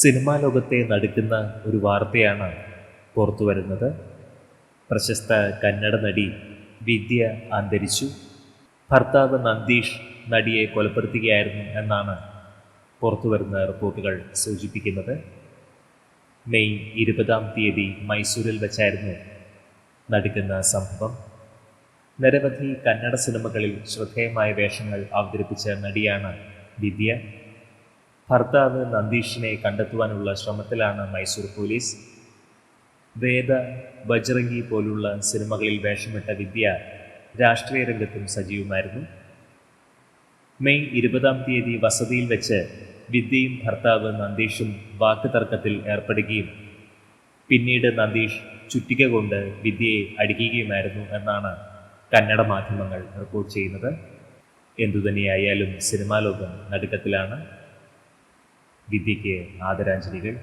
Cinema ലോകത്തെ നടുക്കുന്ന ഒരു വാർത്തയാണ് പുറത്തു വരുന്നത്. പ്രശസ്ത കന്നഡ നടി വിദ്യ അന്തരിച്ചു. ഭർത്താവ് നന്ദീഷ് നടിയെ കൊലപ്പെടുത്തുകയായിരുന്നു എന്നാണ് പുറത്തു വരുന്ന റിപ്പോർട്ടുകൾ സൂചിപ്പിക്കുന്നത്. മെയ് ഇരുപതാം തീയതി മൈസൂരിൽ വെച്ചായിരുന്നു നടുക്കുന്ന സംഭവം. നിരവധി കന്നഡ സിനിമകളിൽ ശ്രദ്ധേയമായ വേഷങ്ങൾ അവതരിപ്പിച്ച നടിയാണ് വിദ്യ. ഭർത്താവ് നന്ദീഷിനെ കണ്ടെത്തുവാനുള്ള ശ്രമത്തിലാണ് മൈസൂർ പോലീസ്. വേദ ബജ്രംഗി പോലുള്ള സിനിമകളിൽ വേഷമിട്ട വിദ്യ രാഷ്ട്രീയ രംഗത്തും സജീവമായിരുന്നു. മെയ് ഇരുപതാം തീയതി വസതിയിൽ വെച്ച് വിദ്യയും ഭർത്താവ് നന്ദീഷും വാക്കുതർക്കത്തിൽ ഏർപ്പെടുകയും പിന്നീട് നന്ദീഷ് ചുറ്റിക കൊണ്ട് വിദ്യയെ അടിക്കുകയുമായിരുന്നു എന്നാണ് കന്നഡ മാധ്യമങ്ങൾ റിപ്പോർട്ട് ചെയ്യുന്നത്. എന്തുതന്നെയായാലും സിനിമാ ലോകം നടുക്കത്തിലാണ്. വിദ്യയ്ക്ക് ആദരാഞ്ജലികൾ